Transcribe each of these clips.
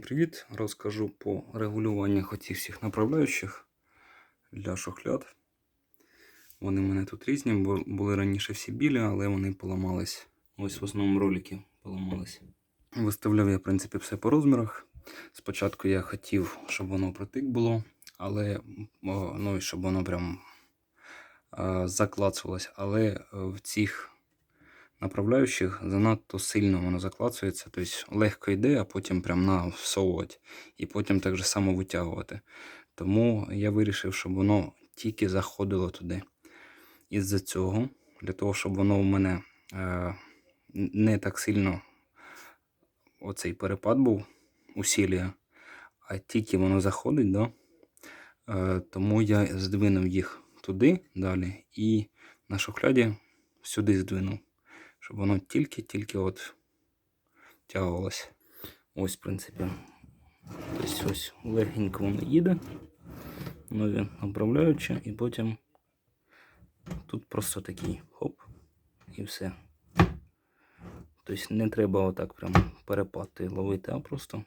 Привіт! Розкажу по регулюваннях оцих всіх направляючих для шухляд. Вони в мене тут різні, бу- були раніше всі білі, але вони поламались. Ось в основному ролики поламались. Виставляв я, в принципі, все по розмірах. Спочатку я хотів, щоб воно протик було, але ну, щоб воно прям заклацувалось. Але е, в цих направляючих занадто сильно воно заклацується, тобто легко йде, а потім прям на всовувати. І потім так же само витягувати. Тому я вирішив, щоб воно тільки заходило туди. Із-за цього, для того, щоб воно у мене е, не так сильно оцей перепад був усілля, а тільки воно заходить, да? е, тому я здвинув їх туди далі і на шухляді сюди здвинув щоб воно тільки-тільки от тягувалось. Ось, в принципі. Тобто ось легенько воно їде. Нові направляючи, і потім тут просто такий хоп, і все. Тобто не треба отак прям перепати ловити, а просто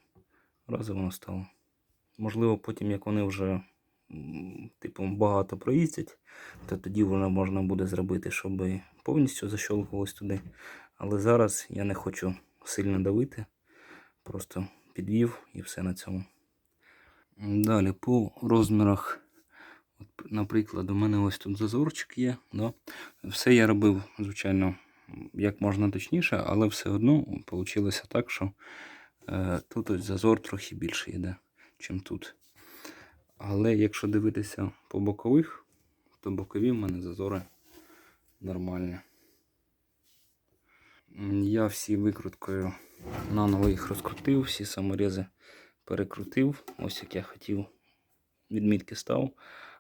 раз воно стало. Можливо, потім, як вони вже типу, багато проїздять, то тоді вже можна буде зробити, щоб повністю защолкувалось туди. Але зараз я не хочу сильно давити. Просто підвів і все на цьому. Далі по розмірах. От, наприклад, у мене ось тут зазорчик є. Да? Все я робив, звичайно, як можна точніше, але все одно вийшло так, що е, тут ось зазор трохи більше йде, ніж тут. Але якщо дивитися по бокових, то бокові в мене зазори нормальні. Я всі викруткою наново їх розкрутив, всі саморези перекрутив, ось як я хотів. Відмітки став,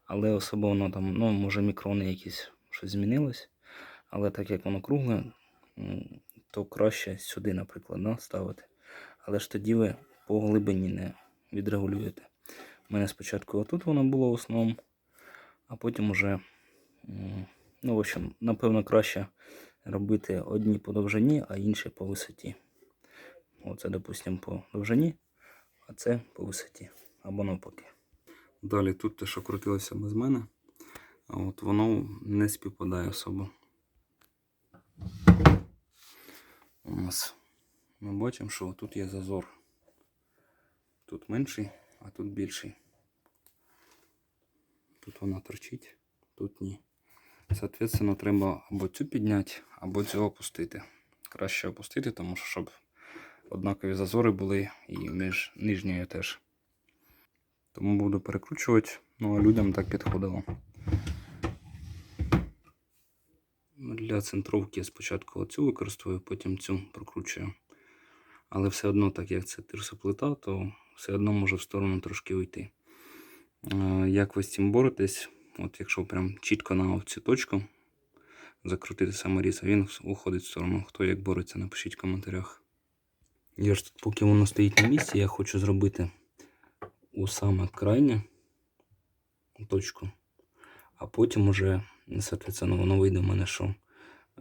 але особо воно там, ну, може мікрони якісь щось змінилось. Але так як воно кругле, то краще сюди, наприклад, да, ставити. Але ж тоді ви по глибині не відрегулюєте. У мене спочатку отут воно було в основному, а потім уже, ну, в общем, напевно, краще робити одні по довжині, а інші по висоті. Оце, допустимо, по довжині, а це по висоті. Або навпаки. Далі тут те, що крутилося без мене, а от воно не співпадає особо. У нас ми бачимо, що тут є зазор. Тут менший, а тут більший. Тут вона торчить, тут ні. Соответственно, треба або цю підняти, або цю опустити. Краще опустити, тому що щоб однакові зазори були і між нижньою теж. Тому буду перекручувати, ну а людям так підходило. Для центровки я спочатку оцю використовую, потім цю прокручую. Але все одно, так як це тирсоплита, то все одно може в сторону трошки уйти. Як ви з цим боретесь? От якщо прям чітко на цю точку закрутити саморіз, а він уходить в сторону. Хто як бореться, напишіть в коментарях. Я ж тут, поки воно стоїть на місці, я хочу зробити у саме крайнє точку. А потім уже, соответственно, воно вийде в мене, що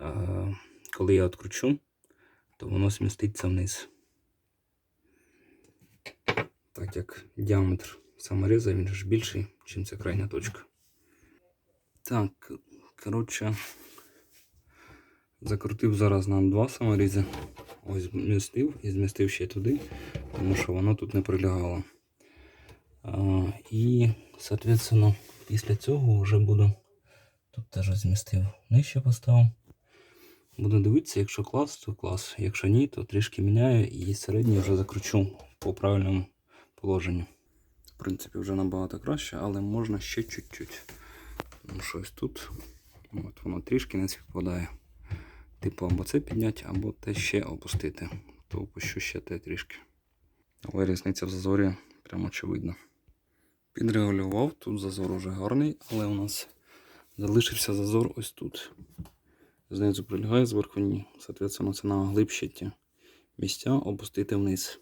е, коли я відкручу, то воно зміститься вниз. Так як діаметр саморіза він ж більший, ніж ця крайня точка. Так, коротше, закрутив зараз на два саморізи. Ось змістив і змістив ще туди, тому що воно тут не прилягало. А, і, соответственно, після цього вже буду. Тут теж змістив нижче поставив. Буду дивитися, якщо клас, то клас. Якщо ні, то трішки міняю і середній вже закручу по правильному положенню. В принципі, вже набагато краще, але можна ще чуть-чуть. Тому що ось тут от воно трішки не співпадає. Типу, або це підняти, або те ще опустити. То опущу ще те трішки. Але різниця в зазорі прямо очевидна. Підрегулював, тут зазор уже гарний, але у нас залишився зазор ось тут. Знизу прилягає, зверху ні. Соответственно, це на глибші ті місця опустити вниз.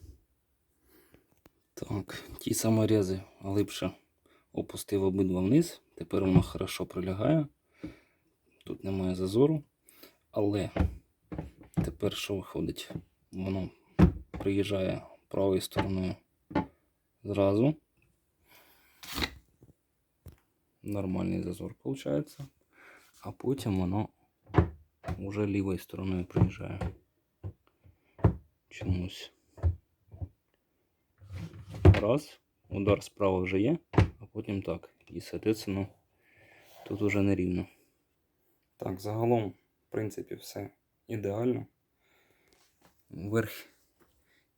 Так, ті саморези глибше опустив обидва вниз. Тепер воно хорошо прилягає. Тут немає зазору. Але тепер що виходить? Воно приїжджає правою стороною зразу. Нормальний зазор виходить. А потім воно вже лівою стороною приїжджає. Чомусь. Раз. Удар справа вже є, а потім так. І, соответственно, тут уже не рівно. Так, загалом, в принципі, все ідеально. Верх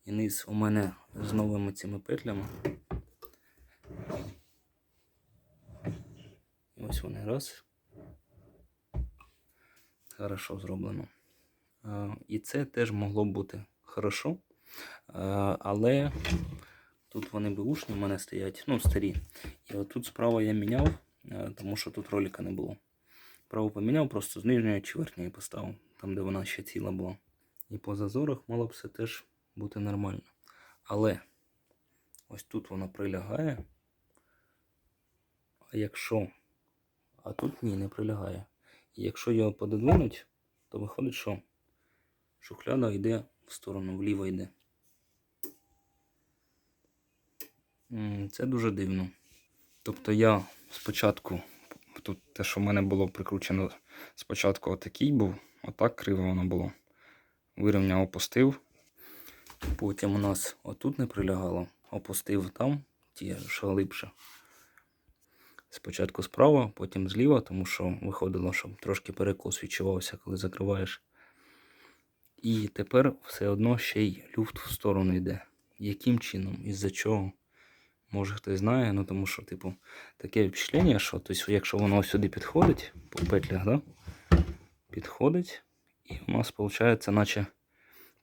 і низ у мене з новими цими петлями. І ось вони раз. Хорошо зроблено. І це теж могло бути хорошо. Але тут вони бушні в мене стоять, ну, старі. І отут справа я міняв, е, тому що тут ролика не було. Праву поміняв, просто з нижньої чи верхньої поставив, там де вона ще ціла була. І по зазорах мало б все теж бути нормально. Але ось тут вона прилягає. А якщо. А тут ні, не прилягає. І якщо його пододвинуть, то виходить, що шухляда йде в сторону, вліво йде. Це дуже дивно. Тобто я спочатку, тут те, що в мене було прикручено спочатку отакий був, отак криво воно було. Вирівняв, опустив. Потім у нас отут не прилягало, опустив там, ті, що глибше. Спочатку справа, потім зліва, тому що виходило, що трошки перекос відчувався, коли закриваєш. І тепер все одно ще й люфт в сторону йде. Яким чином? Із-за чого? Може хтось знає, ну тому що, типу, таке впечатлення, що тобто, якщо воно сюди підходить, по петлях, да? підходить, і у нас виходить, наче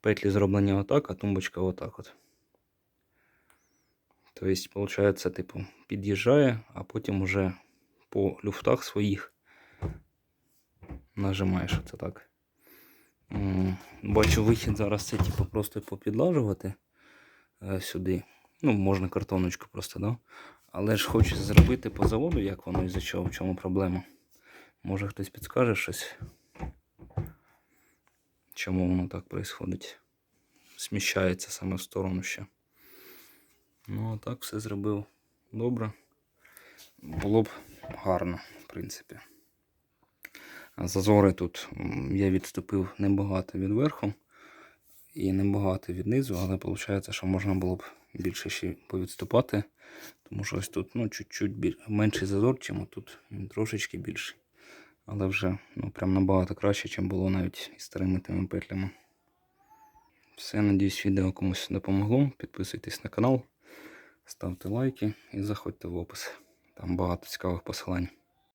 петлі зроблені отак, а тумбочка отак от. Тобто, виходить, типу, під'їжджає, а потім уже по люфтах своїх нажимаєш це так. Бачу вихід зараз це типу, просто попідлажувати е, сюди. Ну, можна картоночку просто, да? Але ж хочу зробити по заводу, як воно і за чого, в чому проблема. Може хтось підскаже щось. Чому воно так відбувається? Сміщається саме в сторону ще. Ну, а так все зробив добре. Було б гарно, в принципі. Зазори тут я відступив небагато від верху і небагато від низу, але виходить, що можна було б більше ще повідступати. Тому що ось тут ну, чуть-чуть біль... менший зазор, чим тут він трошечки більший. Але вже ну, прям набагато краще, ніж було навіть із старими тими петлями. Все, надіюсь, відео комусь допомогло. Підписуйтесь на канал, ставте лайки і заходьте в опис. Там багато цікавих посилань.